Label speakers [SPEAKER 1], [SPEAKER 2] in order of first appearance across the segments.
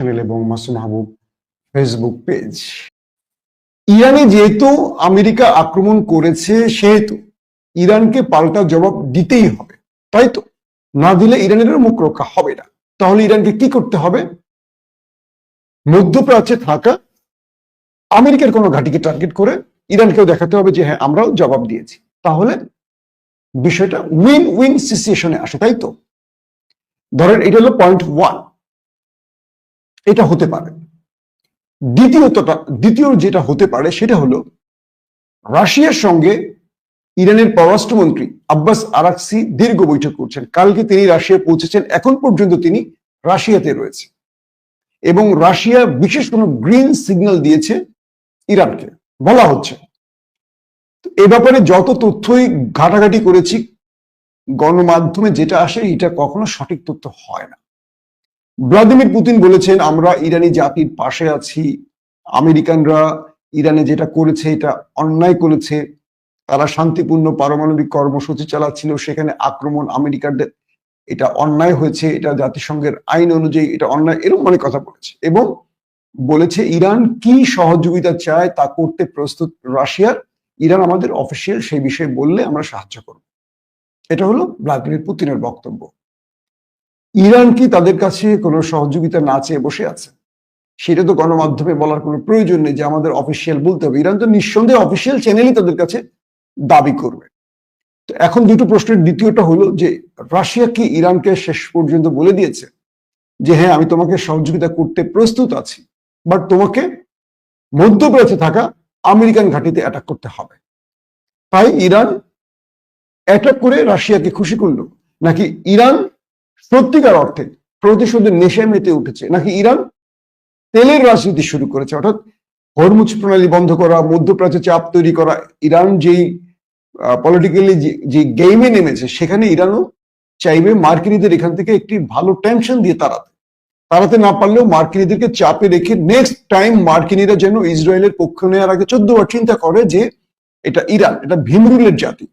[SPEAKER 1] Channel এবং মাসুম মাহবুব Facebook page ইরানে যেহেতু আমেরিকা আক্রমণ করেছে, সেহেতু ইরানকে পাল্টা জবাব দিতেই হবে। তাই তো? না দিলে ইরানের মুখ রক্ষা হবে না। তাহলে ইরানকে কি করতে হবে? মধ্যপ্রাচ্যে থাকা আমেরিকার কোনো ঘাঁটিকে টার্গেট করে ইরানকেও দেখাতে হবে যে হ্যাঁ আমরাও জবাব দিয়েছি। তাহলে বিষয়টা উইন উইন সিচুয়েশনে আসে, তাই তো? ধরেন এটা হলো পয়েন্ট ওয়ান এটা হতে পারে। দ্বিতীয়তটা, দ্বিতীয় যেটা হতে পারে সেটা হলো, রাশিয়ার সঙ্গে ইরানের পররাষ্ট্রমন্ত্রী আব্বাস আরাকসি দীর্ঘ বৈঠক করছেন। কালকে তিনি রাশিয়া পৌঁছেছেন, এখন পর্যন্ত তিনি রাশিয়াতে রয়েছে। এবং রাশিয়া বিশেষ কোনো গ্রিন সিগন্যাল দিয়েছে ইরানকে, বলা হচ্ছে। এ ব্যাপারে যত তথ্যই ঘাটাঘাটি করেছি, গণমাধ্যমে যেটা আসে, এটা কখনো সঠিক তথ্য হয় না। ভ্লাদিমির পুতিন বলেছেন, আমরা ইরানি জাতির পাশে আছি। আমেরিকানরা ইরানে যেটা করেছে, এটা অন্যায় করেছে। তারা শান্তিপূর্ণ পারমাণবিক কর্মসূচি চালাচ্ছিল। সেখানে আক্রমণ আমেরিকানদের, এটা অন্যায় হয়েছে। এটা জাতিসংঘের আইন অনুযায়ী এটা অন্যায়। এরকম অনেক কথা বলেছে। এবং বলেছে, ইরান কি সহযোগিতা চায় তা করতে প্রস্তুত রাশিয়ার? ইরান আমাদের অফিসিয়াল সেই বিষয়ে বললে আমরা সাহায্য করব। এটা হলো ভ্লাদিমির পুতিনের বক্তব্য। ইরান কি তাদের কাছে কোনো সহযোগিতা না চেয়ে বসে আছে? সেটা তো গণমাধ্যমে বলার কোনো প্রয়োজন নেই যে আমাদের অফিসিয়াল বলতে হবে। ইরান তো নিঃসন্দেহে অফিসিয়াল চ্যানেলই তাদের কাছে দাবি করবে। তো এখন দুটো প্রশ্নের দ্বিতীয়টা হলো যে, রাশিয়া কি ইরানকে শেষ পর্যন্ত বলে দিয়েছে? যে হ্যাঁ আমি তোমাকে সহযোগিতা করতে প্রস্তুত আছি বাট তোমাকে মধ্যপ্রাচ্যে থাকা আমেরিকান ঘাঁটিতে অ্যাটাক করতে হবে। তাই ইরান অ্যাটাক করে রাশিয়াকে খুশি করল। নাকি ইরান সত্যিকার অর্থে প্রতিশোধের নেশায় মেতে উঠেছে। নাকি ইরান? তেলের রাজনীতি শুরু করেছে। অর্থাৎ হরমুজ প্রণালী বন্ধ করা, মধ্যপ্রাচ্যে চাপ তৈরি করা, ইরান যেই পলিটিক্যালি যে গেমে নেমেছে, সেখানে ইরানও চাইবে মার্কিনীদের এখান থেকে একটি ভালো টেনশন দিয়ে তাড়াতে। তাড়াতে না পারলেও মার্কিনীদেরকে চাপে রেখে নেক্সট টাইম মার্কিনীরা যেন ইসরায়েলের পক্ষ নেওয়ার আগে চোদ্দ বার চিন্তা করে যে এটা ইরান, এটা ভীমরুলের জাতি।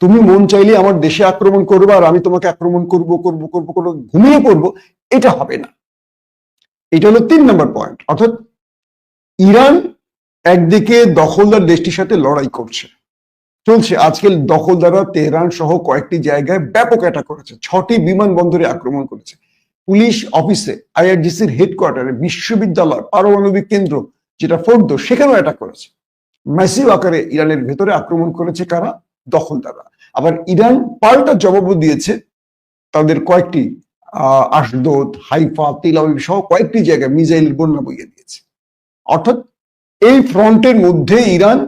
[SPEAKER 1] তুমি মন চাইলে আমার দেশে আক্রমণ করবে আর আমি তোমাকে আক্রমণ করব করব করব করব, ঘুমিয়ে পড়ব। এটা হবে না। এটা হলো তিন নম্বর পয়েন্ট অর্থাৎ ইরান একদিকে দখলদার দেশটির সাথে লড়াই করছে। চলছে। আজকাল দখলদাররা তেহরান সহ কয়েকটি জায়গায় ব্যাপক অ্যাটাক করেছে। ছটি বিমানবন্দরে আক্রমণ করেছে। পুলিশ অফিসে আইআরজিসির হেডকোয়ার্টারে বিশ্ববিদ্যালয় পারমাণবিক কেন্দ্র যেটা ফোর্দ, সেখানেও অ্যাটাক করেছে। ম্যাসিভ আকারে ইরানের ভেতরে আক্রমণ করেছে কারা? দখলদাররা আবার ইরান পাল্টা জবাবও দিয়েছে তাদের কয়েকটি, আহ আশদোদ হাইফা তিলাবিব সহ কয়েকটি জায়গায় মিসাইল বন্যা বইয়ে দিয়েছে। অর্থাৎ এই ফ্রন্টের মধ্যে ইরান,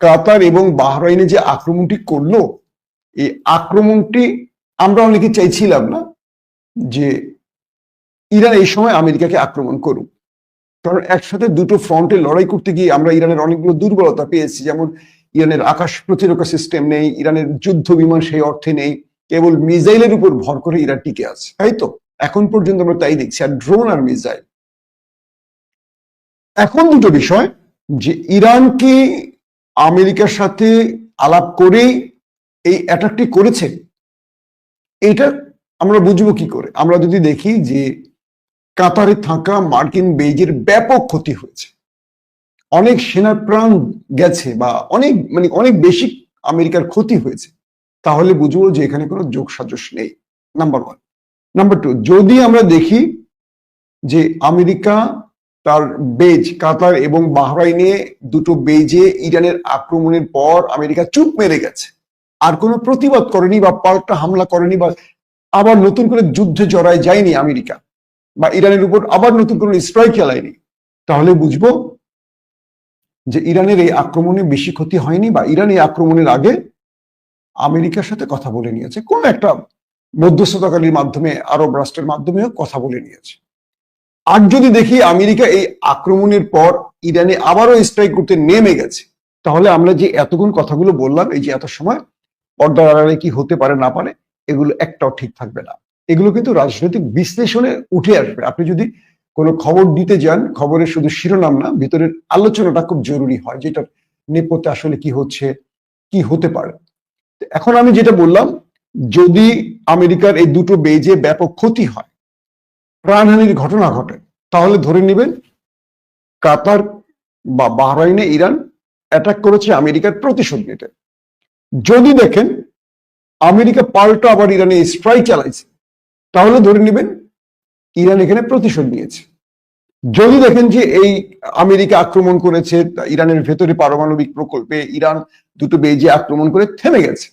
[SPEAKER 1] কাতার এবং বাহরাইনে যে আক্রমণটি করল, এই আক্রমণটি আমরা অনেকে চাইছিলাম না যে ইরান এই সময় আমেরিকাকে আক্রমণ করুক। কারণ একসাথে দুটো ফ্রন্টে লড়াই করতে গিয়ে আমরা ইরানের অনেকগুলো দুর্বলতা পেয়েছি। যেমন ইরানের আকাশ প্রতিরক্ষা সিস্টেম নেই, ইরানের যুদ্ধ বিমান সেই অর্থে নেই, কেবল মিসাইলের উপর ভর করে ইরান টিকে আছে, তাই তো? এখন পর্যন্ত আমরা তাই দেখছি, আর ড্রোন আর মিসাইল এখন দুটো বিষয়, যে ইরান কি আমেরিকার সাথে আলাপ করেই এই অ্যাটাকটি করেছে এটা আমরা বুঝব কি করে? আমরা যদি দেখি যে কাতারে থাকা মার্কিন বেজের ব্যাপক ক্ষতি হয়েছে। অনেক সেনা প্রাণ গেছে বা অনেক মানে অনেক বেশি আমেরিকার ক্ষতি হয়েছে, তাহলে বুঝব যে এখানে কোনো যোগ সাজস নেই নাম্বার ওয়ান নাম্বার টু যদি আমরা দেখি যে আমেরিকা তার বেজ, কাতার এবং বাহরাইনে দুটো বেজে ইরানের আক্রমণের পর আমেরিকা চুপ মেরে গেছে, আর কোনো প্রতিবাদ করেনি বা পাল্টা হামলা করেনি বা আবার নতুন করে যুদ্ধে জড়ায় যায়নি আমেরিকা, বা ইরানের উপর আবার নতুন কোনো স্ট্রাইক চালায়নি তাহলে বুঝব যে ইরানের এই আক্রমণে বেশি ক্ষতি হয়নি বা ইরান এই আক্রমণের আগে আমেরিকার সাথে কথা বলে নিয়েছে, কোন একটা মধ্যস্থতাকারীর মাধ্যমে, আরব রাষ্ট্রের মাধ্যমেও কথা বলে নিয়েছে। আর যদি দেখি আমেরিকা এই আক্রমণের পর ইরানে আবারও স্ট্রাইক করতে নেমে গেছে, তাহলে আমরা যে এতগুণ কথাগুলো বললাম, এই যে এত সময়, পর্দার আড়ালে কি হতে পারে, না পারে, এগুলো একটাও ঠিক থাকবে না। এগুলো কিন্তু রাজনৈতিক বিশ্লেষণে উঠে আসবে। আপনি যদি কোনো খবর দিতে যান, খবরের শুধু শিরোনাম না, ভিতরের আলোচনাটা খুব জরুরি হয়, যেটার নেপথ্যে আসলে কি হচ্ছে, কি হতে পারে। এখন আমি যেটা বললাম, যদি আমেরিকার এই দুটো বেজে ব্যাপক ক্ষতি হয়, প্রাণহানির ঘটনা ঘটে, তাহলে ধরে নেবেন কাতার বা বাহরাইনে ইরান অ্যাটাক করেছে আমেরিকার প্রতিশোধ নিতে। যদি দেখেন আমেরিকা পাল্টা আবার ইরানে স্ট্রাইক চালাইছে, তাহলে ধরে নেবেন ইরান এখানে প্রতিশোধ নিয়েছে। যদি দেখেন যে এই আমেরিকা আক্রমণ করেছে ইরানের ভেতরে পারমাণবিক প্রকল্পে ইরান দুটো বেজে আক্রমণ করে থেমে গেছে।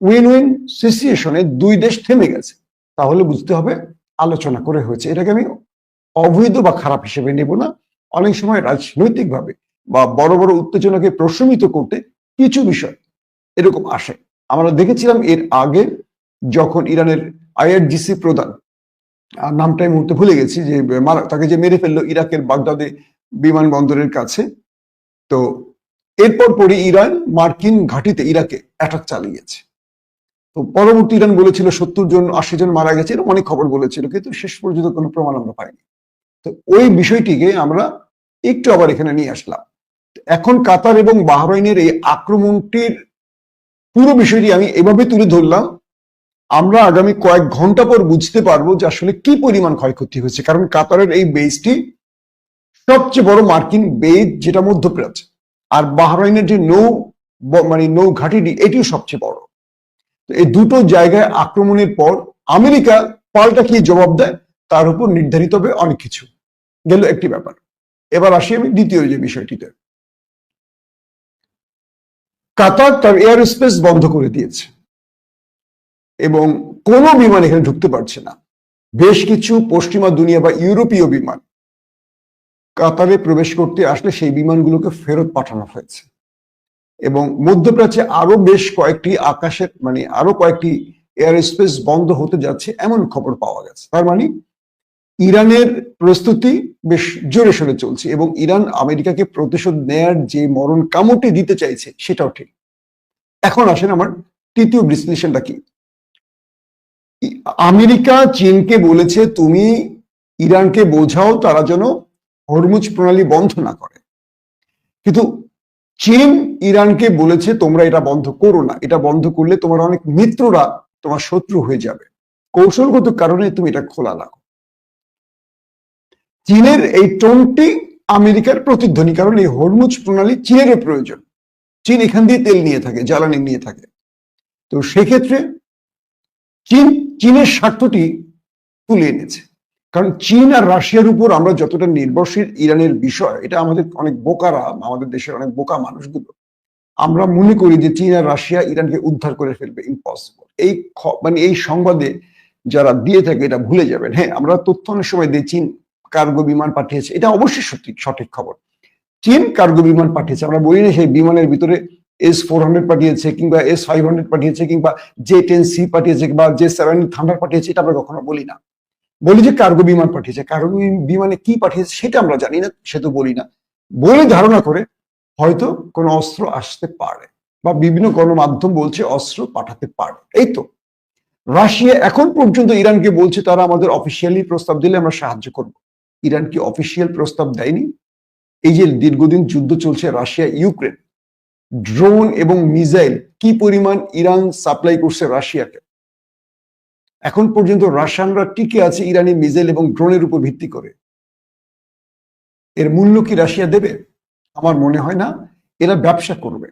[SPEAKER 1] উইন উইন সিচুয়েশনে দুই দেশ থেমে গেছে। তাহলে বুঝতে হবে আলোচনা করে হয়েছে। এটাকে আমি অবৈধ বা খারাপ হিসেবে নেব না। অনেক সময় রাজনৈতিকভাবে বা বড় বড় উত্তেজনাকে প্রশমিত করতে কিছু বিষয় এরকম আসে। আমরা দেখেছিলাম এর আগে যখন ইরানের আইআরজিসি প্রধান আর নামটা এই মুহূর্তে ভুলে গেছি যে তাকে যে মেরে ফেলল ইরাকের বাগদাদে বিমানবন্দরের কাছে। তো এরপর পরে ইরান মার্কিন ঘাঁটিতে ইরাকে অ্যাটাক চালিয়েছে। তো পরবর্তী ইরান বলেছিল সত্তর জন, আশি জন মারা গেছে এরকম অনেক খবর বলেছিল, কিন্তু শেষ পর্যন্ত কোনো প্রমাণ আমরা পাইনি। তো ওই বিষয়টিকে আমরা একটু আবার এখানে নিয়ে আসলাম। এখন কাতার এবং বাহরাইনের এই আক্রমণটির পুরো বিষয়টি আমি এভাবে তুলে ধরলাম আমরা আগামী কয়েক ঘণ্টা পর বুঝতে পারব যে আসলে কি পরিমাণ ক্ষয়ক্ষতি হয়েছে। কারণ কাতারের এই বেসটি সবচেয়ে বড় মার্কিন বেজ যেটা মধ্যপ্রাচ্য। আর বাহরাইনের যে নৌ মানে নৌ ঘাটিটি, এটিও সবচেয়ে বড়। তো এই দুটো জায়গায় আক্রমণের পর আমেরিকা পাল্টা কি জবাব দেয়? তার উপর নির্ধারিত হবে অনেক কিছু। গেল একটি ব্যাপার। এবার আসি আমি দ্বিতীয় যে বিষয়টিতে। কাতার তার এয়ার স্পেস বন্ধ করে দিয়েছে। এবং কোনো বিমান এখানে ঢুকতে পারছে না। বেশ কিছু পশ্চিমা দুনিয়া বা ইউরোপীয় বিমান কাতারে প্রবেশ করতে আসলে সেই বিমানগুলোকে ফেরত পাঠানো হয়েছে। এবং মধ্যপ্রাচ্যে আরও বেশ কয়েকটি আকাশের মানে আরও কয়েকটি এয়ার স্পেস বন্ধ হতে যাচ্ছে এমন খবর পাওয়া গেছে। তার মানে ইরানের প্রস্তুতি বেশ জোরে সোরে চলছে এবং ইরান আমেরিকাকে প্রতিশোধ নেয়ার যে মরণ কামড়টি দিতে চাইছে সেটাও ঠিক। এখন আসেন আমার তৃতীয় বিশ্লেষণটা কি? আমেরিকা, চীনকে বলেছে, তুমি ইরানকে বোঝাও তারা যেন হরমুজ প্রণালী বন্ধ না করে। কিন্তু চীন ইরানকে বলেছে, তোমরা এটা বন্ধ করো না। এটা বন্ধ করলে তোমার অনেক মিত্ররা তোমার শত্রু হয়ে যাবে। কৌশলগত কারণে তুমি এটা খোলা রাখো। চীনের এই টোনটি আমেরিকার প্রতিধ্বনি, কারণ এই হরমুজ প্রণালী চীনেরও প্রয়োজন। চীন এখান দিয়ে তেল নিয়ে থাকে, জ্বালানি নিয়ে থাকে। তো সেক্ষেত্রে চীন, চীনের স্বার্থটি তুলে এনেছে। কারণ চীন আর রাশিয়ার উপর আমরা যতটা নির্ভরশীল ইরানের বিষয়, এটা আমাদের অনেক বোকারা আমাদের দেশের অনেক বোকা মানুষগুলো, আমরা মনে করি যে চীন আর রাশিয়া ইরানকে উদ্ধার করে ফেলবে ইম্পসিবল এই মানে এই সংবাদে যারা দিয়ে থাকে এটা ভুলে যাবেন। হ্যাঁ আমরা তথ্য অনেক সময় দিই, চীন কার্গো বিমান পাঠিয়েছে, এটা অবশ্যই সঠিক সঠিক খবর। চীন কার্গো বিমান পাঠিয়েছে, আমরা বলি না সেই বিমানের ভিতরে এস ফোর হান্ড্রেড পাঠিয়েছে কিংবা এস ফাইভ হান্ড্রেড পাঠিয়েছে কিংবা জে টেন সি পাঠিয়েছে কিংবা জে সেভেন থান্ডার পাঠিয়েছে, এটা আমরা কখনো বলি না। বলি যে কার্গো বিমান পাঠিয়েছে। কার্গো বিমানে কি পাঠিয়েছে সেটা আমরা জানি না, সে তো বলি না। বলে ধারণা করে হয়তো কোনো অস্ত্র আসতে পারে বা বিভিন্ন গণমাধ্যম বলছে অস্ত্র পাঠাতে পারে। এই তো। রাশিয়া এখন পর্যন্ত ইরানকে বলছে, তারা আমাদের অফিসিয়ালি প্রস্তাব দিলে আমরা সাহায্য করব। ইরান কি অফিসিয়াল প্রস্তাব দেয়নি? এই যে দীর্ঘদিন যুদ্ধ চলছে রাশিয়া ইউক্রেন ড্রোন এবং মিসাইল কি পরিমাণ ইরান সাপ্লাই করছে রাশিয়াকে? এখন পর্যন্ত রাশিয়ানরা টিকে আছে ইরানি মিসাইল এবং ড্রোনের উপর ভিত্তি করে? এর মূল্য কি রাশিয়া দেবে? আমার মনে হয় না। এরা ব্যবসা করবে।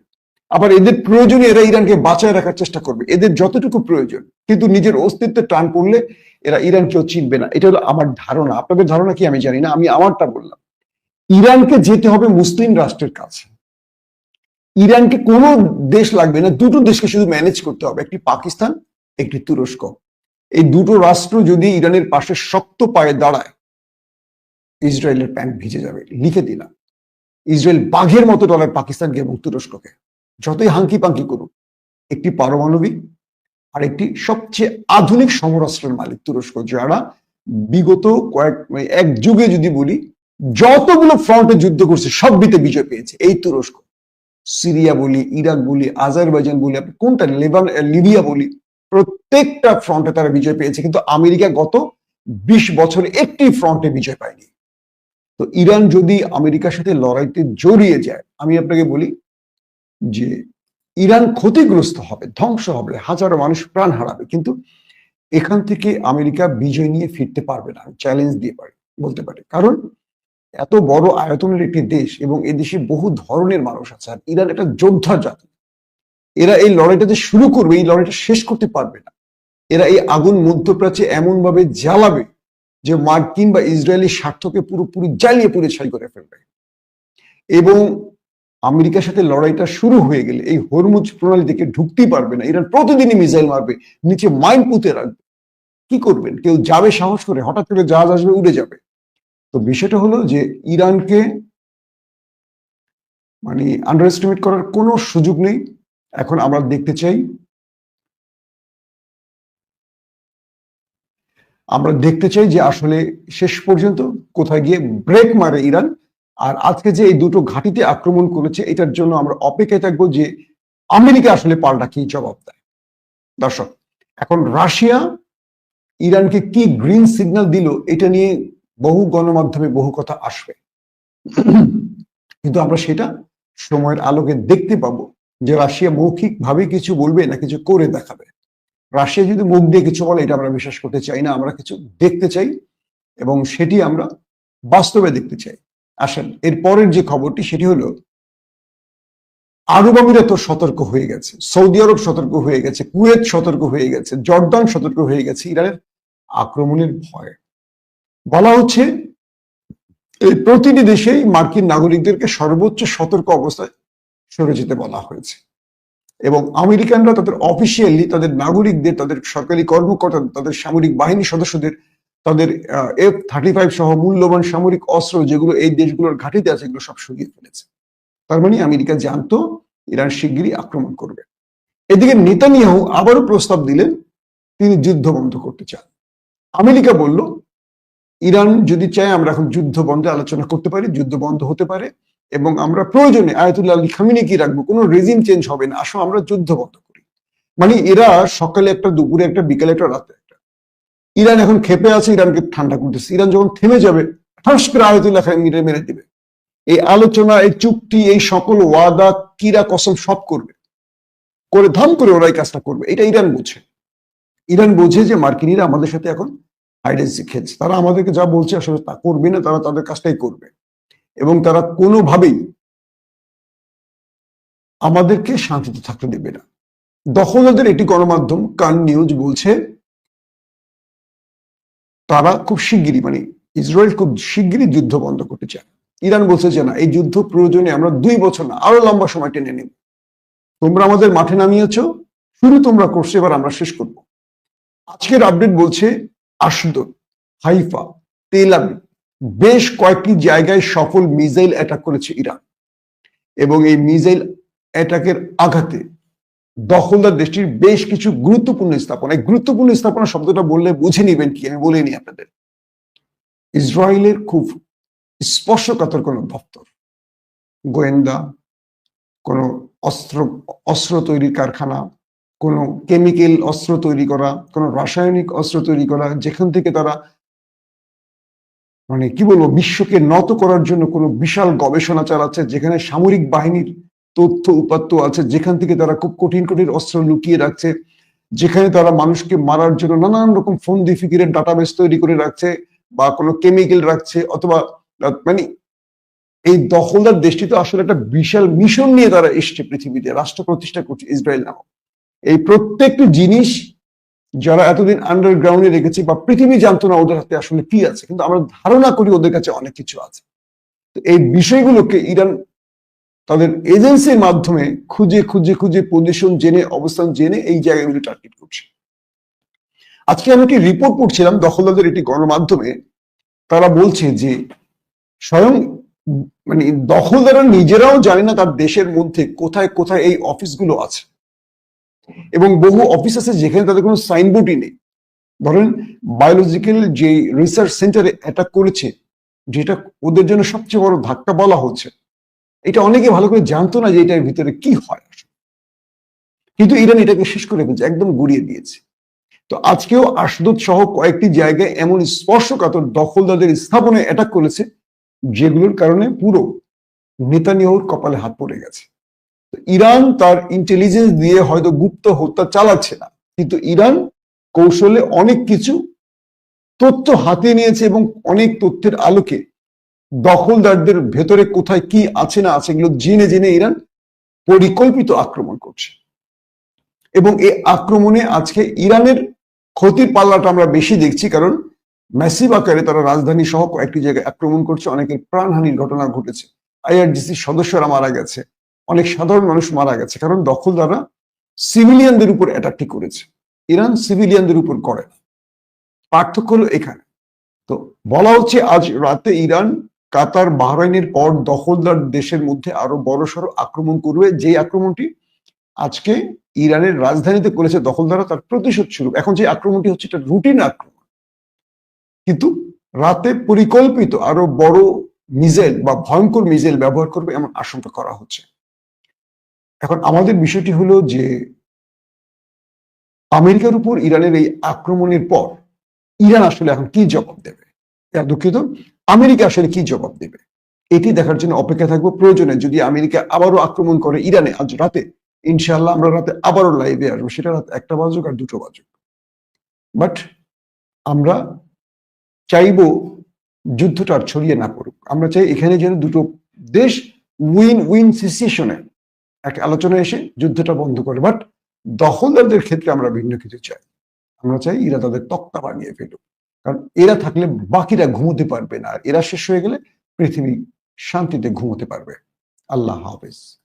[SPEAKER 1] আবার এদের প্রয়োজনে এরা ইরানকে বাঁচায় রাখার চেষ্টা করবে। এদের যতটুকু প্রয়োজন, কিন্তু নিজের অস্তিত্বে টান পড়লে এরা ইরানকেও চিনবে না। এটা হলো আমার ধারণা। আপনাদের ধারণা কি আমি জানি না। আমি আমারটা বললাম। ইরানকে যেতে হবে মুসলিম রাষ্ট্রের কাছে। ইরানকে কোনো দেশ লাগবে না, দুটো দেশকে শুধু ম্যানেজ করতে হবে, একটি পাকিস্তান, একটি তুরস্ক। এই দুটো রাষ্ট্র যদি ইরানের পাশে শক্ত পায়ে দাঁড়ায়, ইসরায়েলের প্যান্ট ভিজে যাবে, লিখে দিলাম। ইসরায়েল বাঘের মতো ডলার পাকিস্তানকে এবং তুরস্ককে। যতই হাঙ্কি পাঙ্কি করুক, একটি পারমাণবিক আর একটি সবচেয়ে আধুনিক সমরাষ্ট্রের মালিক তুরস্ক, যারা বিগত কয়েক মানে এক যুগে যদি বলি, যতগুলো ফ্রন্টে যুদ্ধ করছে সব বিতে বিজয় পেয়েছে, এই তুরস্ক। সিরিয়া বলি, ইরাক বলি, আজারবাইজান বলি, আপনি কোনটা লেবান লিবিয়া বলি, প্রত্যেকটা ফ্রন্টে তারা বিজয় পেয়েছে। কিন্তু আমেরিকা গত বিশ বছরে একটি ফ্রন্টে বিজয় পায়নি। তো ইরান যদি আমেরিকার সাথে লড়াইতে জড়িয়ে যায়, আমি আপনাকে বলি যে ইরান ক্ষতিগ্রস্ত হবে, ধ্বংস হবে, হাজারো মানুষ প্রাণ হারাবে, কিন্তু এখান থেকে আমেরিকা বিজয় নিয়ে ফিরতে পারবে না চ্যালেঞ্জ দিয়ে পারে, বলতে পারে। কারণ এত বড় আয়তনের একটি দেশ এবং এ দেশে বহু ধরনের মানুষ আছে, আর ইরান একটা যোদ্ধা জাতি। এরা এই লড়াইটা যে শুরু করবে, এই লড়াইটা শেষ করতে পারবে না। এরা এই আগুন মধ্যপ্রাচ্যে এমন ভাবে জ্বালাবে যে মার্কিন বা ইসরায়েলি স্বার্থকে পুরোপুরি জ্বালিয়ে পুড়ে ছাই করে ফেলবে। এবং আমেরিকার সাথে লড়াইটা শুরু হয়ে গেলে এই হরমুজ প্রণালী থেকে ঢুকতেই পারবে না। ইরান প্রতিদিনই মিসাইল মারবে, নিচে মাইন পুঁতে রাখবে। কি করবেন? কেউ যাবে সাহস করে, হঠাৎ করে জাহাজ আসবে, উড়ে যাবে। তো বিষয়টা হলো যে ইরানকে মানে আন্ডার এস্টিমেট করার কোনো সুযোগ নেই। এখন আমরা দেখতে চাই। আমরা দেখতে চাই যে আসলে শেষ পর্যন্ত কোথায় গিয়ে ব্রেক মারে ইরান। আর আজকে যে এই দুটো ঘাঁটিতে আক্রমণ করেছে, এটার জন্য আমরা অপেক্ষায় থাকব যে আমেরিকা আসলে পাল্টা কি জবাব দেয়। দর্শক, এখন রাশিয়া ইরানকে কি গ্রিন সিগন্যাল দিল, এটা নিয়ে বহু গণমাধ্যমে বহু কথা আসবে। কিন্তু আমরা সেটা সময়ের আলোকে দেখতে পাবো যে রাশিয়া মৌখিক ভাবে কিছু বলবে না কিছু করে দেখাবে। রাশিয়া যদি মুখ দিয়ে কিছু বলে, এটা আমরা বিশ্বাস করতে চাই না, আমরা কিছু দেখতে চাই এবং সেটি আমরা বাস্তবে দেখতে চাই। আসেন, এর পরের যে খবরটি, সেটি হলো, আরব আমিরাত সতর্ক হয়ে গেছে, সৌদি আরব সতর্ক হয়ে গেছে, কুয়েত সতর্ক হয়ে গেছে, জর্দান সতর্ক হয়ে গেছে, ইরানের আক্রমণের ভয়। বলা হচ্ছে, এই প্রতিটি দেশেই মার্কিন নাগরিকদেরকে সর্বোচ্চ সতর্ক অবস্থায় সরে যেতে বলা হয়েছে। এবং আমেরিকানরা তাদের অফিসিয়ালি তাদের নাগরিকদের, তাদের সরকারি কর্মকর্তা, তাদের সামরিক বাহিনী সদস্যদের, তাদের এফ থার্টি ফাইভ সহ মূল্যবান সামরিক অস্ত্র যেগুলো এই দেশগুলোর ঘাটিতে আছে, এগুলো সব সরিয়ে ফেলেছে। তার মানে আমেরিকা জানতো ইরান শিগগিরই আক্রমণ করবে। এদিকে নেতানিয়াহু আবারও প্রস্তাব দিলেন, তিনি যুদ্ধ বন্ধ করতে চান। আমেরিকা বলল ইরান যদি চায়, আমরা এখন যুদ্ধ বন্ধে আলোচনা করতে পারি, যুদ্ধ বন্ধ হতে পারে এবং আমরা প্রয়োজনে আয়াতুল্লাহ আলী খামিনি কি রাখব? কোনো রেজিম চেঞ্জ হবে না। আসো, আমরা যুদ্ধ বন্ধ করি। মানে এরা সকালে একটা, দুপুরে একটা, বিকালে একটা, রাতে একটা। ইরান এখন খেপে আছে, ইরানকে ঠান্ডা করতেছে। ইরান যখন থেমে যাবে ঠাস করে আয়াতুল্লাহ খামিনি মেরে দিবে। এই আলোচনা, এই চুক্তি, এই সকল ওয়াদা, কিরা কসম সব করবে। করে ধাম করে ওরা এই কাজটা করবে। এটা ইরান বোঝে। ইরান বোঝে যে মার্কিনীরা আমাদের সাথে এখন আইডেন্সি খেলছে তারা আমাদেরকে যা বলছে আসলে তা করবে না, তারা তাদের কাজটাই করবে। এবং তারা কোনোভাবেই আমাদেরকে শান্তিতে থাকতে দেবে না। দখলদারদের একটি গণমাধ্যম কান নিউজ বলছে, তারা খুব শিগগিরই মানে ইসরায়েল খুব শিগগিরই যুদ্ধ বন্ধ করতে চায়। ইরান বলছে যে, না, এই যুদ্ধ প্রয়োজনে আমরা দুই বছর না, আরও লম্বা সময় টেনে নেব। তোমরা আমাদের মাঠে নামিয়েছ, শুরু তোমরা করছ, এবার আমরা শেষ করব। আজকের আপডেট বলছে আশদোদ হাইফা তেলাবি বেশ কয়েকটি জায়গায় সফল মিসাইল অ্যাটাক করেছে ইরান এবং এই মিসাইল অ্যাটাকের আঘাতে দখলদার দেশটির বেশ কিছু গুরুত্বপূর্ণ স্থাপনা। এই গুরুত্বপূর্ণ স্থাপনা শব্দটা বললে বুঝে নিবেন কি, আমি বলে নি আপনাদের। ইসরায়েলের খুব স্পর্শকাতর কোনো দপ্তর, গোয়েন্দা, কোনো অস্ত্র অস্ত্র তৈরির কারখানা কোনো কেমিক্যাল অস্ত্র তৈরি করা, কোনো রাসায়নিক অস্ত্র তৈরি করা, যেখান থেকে তারা মানে কি বলব, বিশ্বকে নত করার জন্য কোনো বিশাল গবেষণা চালাচ্ছে, যেখানে সামরিক বাহিনীর তথ্য উপাত্ত আছে, যেখান থেকে তারা খুব কঠিন কঠিন অস্ত্র লুকিয়ে রাখছে, যেখানে তারা মানুষকে মারার জন্য নানান রকম ফোন ফিকিরের ডাটাবেস তৈরি করে রাখছে, বা কোনো কেমিক্যাল রাখছে, অথবা মানে এই দখলদার দেশটি তো আসলে একটা বিশাল মিশন নিয়ে তারা এসছে পৃথিবীতে, রাষ্ট্র প্রতিষ্ঠা করছে, ইসরায়েল নামক। এই প্রত্যেকটি জিনিস যারা এতদিন আন্ডারগ্রাউন্ডে রেখেছি বা পৃথিবী জানতো না ওদের হাতে আসলে কি আছে, কিন্তু আমরা ধারণা করি ওদের কাছে অনেক কিছু আছে। তো এই বিষয়গুলোকে ইরান তাদের এজেন্সির মাধ্যমে খুঁজে খুঁজে খুঁজে পজিশন জেনে, অবস্থান জেনে এই জায়গাগুলি টার্গেট করছে। আজকে আমি একটি রিপোর্ট পড়ছিলাম, দখলদারদের একটি গণমাধ্যমে। তারা বলছে যে স্বয়ং মানে দখলদাররা নিজেরাও জানে না তার দেশের মধ্যে কোথায় কোথায় এই অফিসগুলো আছে। এবং বহু অফিস আছে যেখানে তাদের কোনো সাইনবোর্ডই নেই। ধরেন বায়োলজিক্যাল যে রিসার্চ সেন্টারে অ্যাটাক করেছে, যেটা ওদের জন্য সবচেয়ে বড় ধাক্কা বলা হচ্ছে, এটা অনেকে ভালো করে জানতো না যে এটার ভিতরে কি হয়। কিন্তু ইরান এটাকে শেষ করে ফেলছে, একদম গুড়িয়ে দিয়েছে। তো আজকেও আশদুদ সহ কয়েকটি জায়গায় এমন স্পর্শকাতর দখলদারদের স্থাপনে অ্যাটাক করেছে, যেগুলোর কারণে পুরো নেতানিয়াহুর কপালে হাত পড়ে গেছে। ইরান তার ইন্টেলিজেন্স দিয়ে হয়তো গুপ্ত হত্যা চালাচ্ছে না। কিন্তু ইরান কৌশলে অনেক কিছু তথ্য হাতে নিয়েছে এবং অনেক তথ্যের আলোকে দখলদারদের ভেতরে কোথায় কি আছে না আছে এগুলো জেনে জেনে ইরান পরিকল্পিত আক্রমণ করছে। এবং এই আক্রমণে আজকে ইরানের ক্ষতির পাল্লাটা আমরা বেশি দেখছি কারণ ম্যাসিভ আকারে তারা রাজধানী সহ কয়েকটি জায়গায় আক্রমণ করছে। অনেকের প্রাণহানির ঘটনা ঘটেছে। আইআরজিসির সদস্যরা মারা গেছে। অনেক সাধারণ মানুষ মারা গেছে। কারণ দখলদাররা সিভিলিয়ানদের উপর অ্যাটাকটি করেছে। ইরান সিভিলিয়ানদের উপর করে পার্থক্য হলো এখানে। তো বলা হচ্ছে আজ রাতে ইরান কাতার বাহরাইনের পর দখলদার দেশের মধ্যে আরও বড়সড় আক্রমণ করবে। যে আক্রমণটি আজকে ইরানের রাজধানীতে করেছে দখলদাররা তার প্রতিশোধ স্বরূপ এখন যে আক্রমণটি হচ্ছে এটা রুটিন আক্রমণ। কিন্তু রাতে পরিকল্পিত আরও বড় মিসাইল বা ভয়ঙ্কর মিসাইল ব্যবহার করবে এমন আশঙ্কা করা হচ্ছে। এখন আমাদের বিষয়টি হলো যে আমেরিকার উপর ইরানের এই আক্রমণের পর ইরান আসলে এখন কি জবাব দেবে? দুঃখিত। আমেরিকা আসলে কি জবাব দেবে? এটি দেখার জন্য অপেক্ষা থাকব। প্রয়োজনে যদি আমেরিকা আবারও আক্রমণ করে ইরানে আজ রাতে ইনশাল্লাহ আমরা রাতে আবারও লাইভে আসব। সেটা রাত একটা বাজুক আর দুটো বাজুক। বাট আমরা চাইব যুদ্ধটা আর ছড়িয়ে না পড়ুক। আমরা চাই এখানে যেন দুটো দেশ উইন উইন সিচুয়েশনে এক আলোচনা এসে যুদ্ধটা বন্ধ করে বাট দখলদারদের ক্ষেত্রে আমরা ভিন্ন কিছু চাই। আমরা চাই এরা তাদের তক্তা বানিয়ে ফেলুক। কারণ এরা থাকলে বাকিরা ঘুমোতে পারবে না। আর এরা শেষ হয়ে গেলে পৃথিবী শান্তিতে ঘুমোতে পারবে। আল্লাহ হাফেজ।